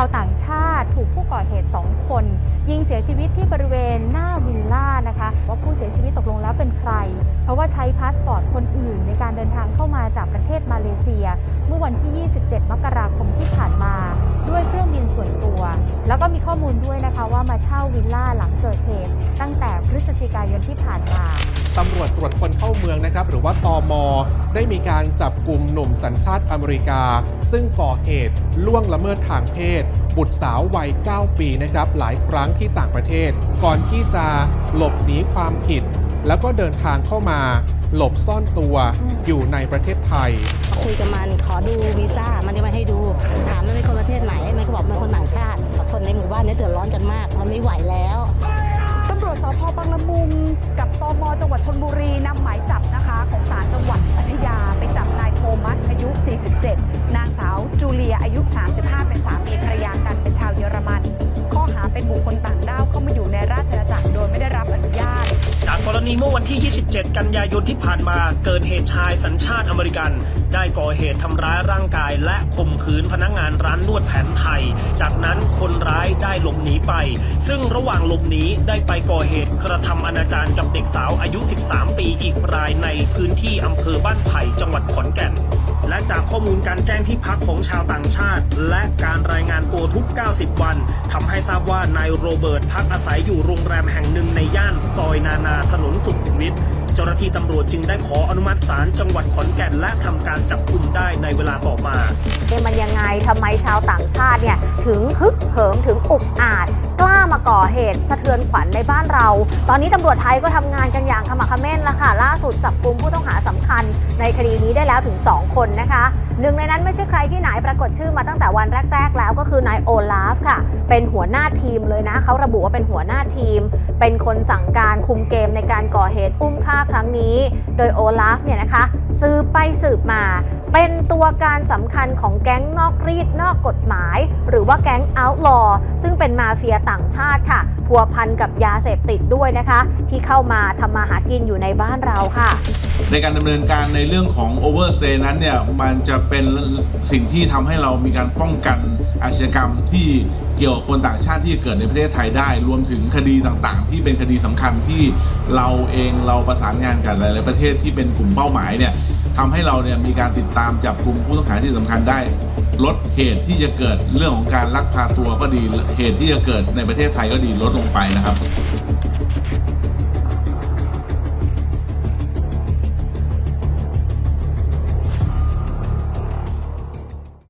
าวต่างชาติถูกผู้ก่อเหตุ 2 คน ยิงเสียชีวิตที่บริเวณหน้าวิลล่านะคะ ว่าผู้เสียชีวิตตกลงแล้วเป็นใคร เพราะว่าใช้พาสปอร์ตคนอื่น ในการเดินทางเข้ามาจากประเทศมาเลเซีย เมื่อวันที่ 27 มกราคมที่ผ่านมา ด้วยเครื่องบินส่วนตัว แล้วก็มีข้อมูลด้วยนะคะว่ามาเช่าวิลล่าหลังเกิดเหตุ ตั้งแต่พฤศจิกายนที่ผ่านมา ตำรวจตรวจคนเข้าเมืองนะครับ หรือว่าตอมได้มีการจับกลุ่มหนุ่มสัญชาติอเมริกา ซึ่งก่อเหตุล่วงละเมิดทางเพศ บุตรสาววัย 9 ปีนะครับ หลายครั้งที่ต่างประเทศ ก่อนที่จะหลบหนีความผิด แล้วก็เดินทางเข้ามา หลบซ่อนตัวอืมอยู่ในประเทศไทย คุยกับมันขอดูวีซ่ามันจะมาให้ดู ถามมันเป็นคนประเทศไหน มันก็บอกเป็นคนต่างชาติคนในหมู่บ้านเนี้เดือดร้อนกันมาก มันไม่ไหวแล้วตำรวจสพบางละมุงกับตม จังหวัดชนบุรีนำหมายจับนะคะของศาลจังหวัดพัทยาไปจับนายโทมัสอายุ 47 นางสาวจูเลียอายุ 35 เป็นสามีภรรยากันเป็นชาวเยอรมัน ข้อหาเป็นบุคคล ณีเมื่อวันที่ 27 กันยายนที่ผ่านมา เกิดเหตุชายสัญชาติอเมริกัน ได้ก่อเหตุทำร้ายร่างกายและข่มขืนพนักงานร้านนวดแผนไทย จากนั้นคนร้ายได้หลบหนีไป ซึ่งระหว่างหลบหนีได้ไปก่อเหตุกระทำอนาจารกับเด็กสาวอายุ 13 ปีอีกรายในพื้นที่อำเภอบ้านไผ่จังหวัดขอน มูลการแจ้งที่พักของชาวต่างชาติ และการรายงานตัวทุก 90 วันทำให้ทราบว่านายโรเบิร์ตพักอาศัยอยู่โรงแรมแห่งหนึ่งในย่านซอยนานาถนนสุขุมวิทเจ้าหน้าที่ตำรวจจึงได้ขออนุมัติศาลจังหวัดขอนแก่นและทำการจับกุมได้ในเวลาต่อมาเอ๊ะมันยังไงทำไมชาวต่างชาติเนี่ยถึงฮึกเหิมถึงอุกอาจกล้ามาก่อเหตุสะเทือนขวัญในบ้านเรา ตอนนี้ตำรวจไทยก็ทำงานกันอย่างขมักขม้นแล้วค่ะ ล่าสุดจับกลุ่มผู้ต้องหาสำคัญในคดีนี้ได้แล้วถึง 2 คนนะคะ หนึ่งในนั้นไม่ใช่ใครที่ไหนปรากฏชื่อมาตั้งแต่วันแรก ๆ แล้วก็คือนายโอลาฟค่ะ เป็นหัวหน้าทีมเลยนะเขาระบุว่าเป็นหัวหน้าทีม เป็นคนสั่งการคุมเกมในการก่อเหตุอุ้มฆ่าครั้งนี้ โดยโอลาฟเนี่ยนะคะสืบไปสืบมา เป็นตัวการสำคัญของแก๊งนอกรีดนอกกฎหมาย หรือว่าแก๊งเอาท์ลอซึ่งเป็นมาเฟียต่างชาติค่ะพัวพันกับยาเสพติดด้วยนะคะ ที่เข้ามาทำมาหากินอยู่ในบ้านเราค่ะ ในการดำเนินการในเรื่องของ overstay นั้นเนี่ยมันจะเป็นสิ่งที่ทำให้เรามีการป้องกันอาชญากรรมที่เกี่ยวกับคนต่างชาติที่เกิดในประเทศไทยได้ รวมถึงคดีต่างๆ ที่เป็นคดีสำคัญที่เราเองเราประสานงานกับหลายๆประเทศที่เป็นกลุ่มเป้าหมายเนี่ยทำให้เราเนี่ยมีการติดตามจับกลุ่มผู้ต้องหาที่สำคัญได้ ลดเหตุที่จะเกิดเรื่องของการลักพาตัวก็ดีเหตุที่จะเกิดในประเทศไทยก็ดีลดลงไปนะครับ